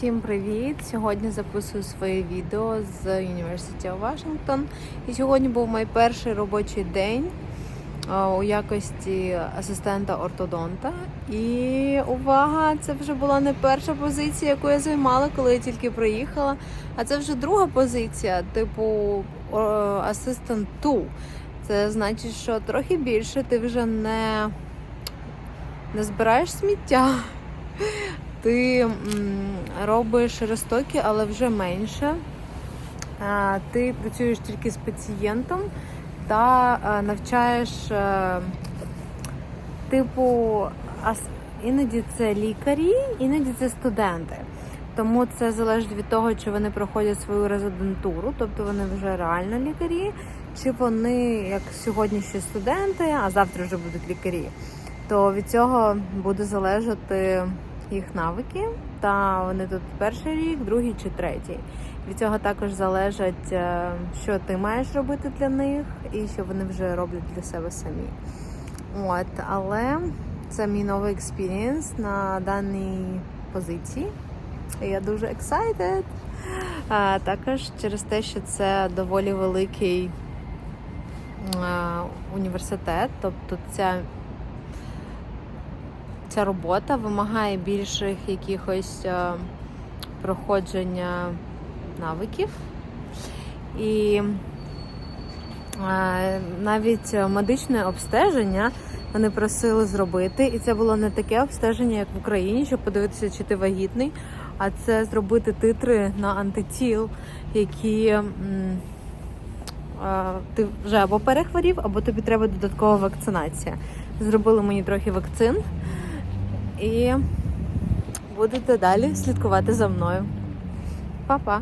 Всім привіт! Сьогодні записую своє відео з University Washington. І сьогодні був мій перший робочий день у якості асистента ортодонта. І увага! Це вже була не перша позиція, яку я займала, коли я тільки приїхала. А це вже друга позиція, типу асистент 2. Це значить, що трохи більше ти вже не, не збираєш сміття. Ти робиш розтоки, але вже менше. Ти працюєш тільки з пацієнтом та навчаєш, е, типу, іноді це лікарі, іноді це студенти. Тому це залежить від того, чи вони проходять свою резидентуру, тобто вони вже реально лікарі, чи вони, як сьогодні ще студенти, а завтра вже будуть лікарі. То від цього буде залежати їх навики, та вони тут перший рік, другий чи третій. Від цього також залежить, е, що ти маєш робити для них, і що вони вже роблять для себе самі. От, але це мій новий експірієнс на даній позиції. Я дуже excited. А, також через те, що це доволі великий а, університет, тобто ця ця робота вимагає більших якихось е, проходження навиків. І е, навіть медичне обстеження вони просили зробити. І це було не таке обстеження, як в Україні, щоб подивитися, чи ти вагітний, а це зробити титри на антитіл, які е, ти вже або перехворів, або тобі треба додаткова вакцинація. Зробили мені трохи вакцин і будете далі слідкувати за мною. Па-па!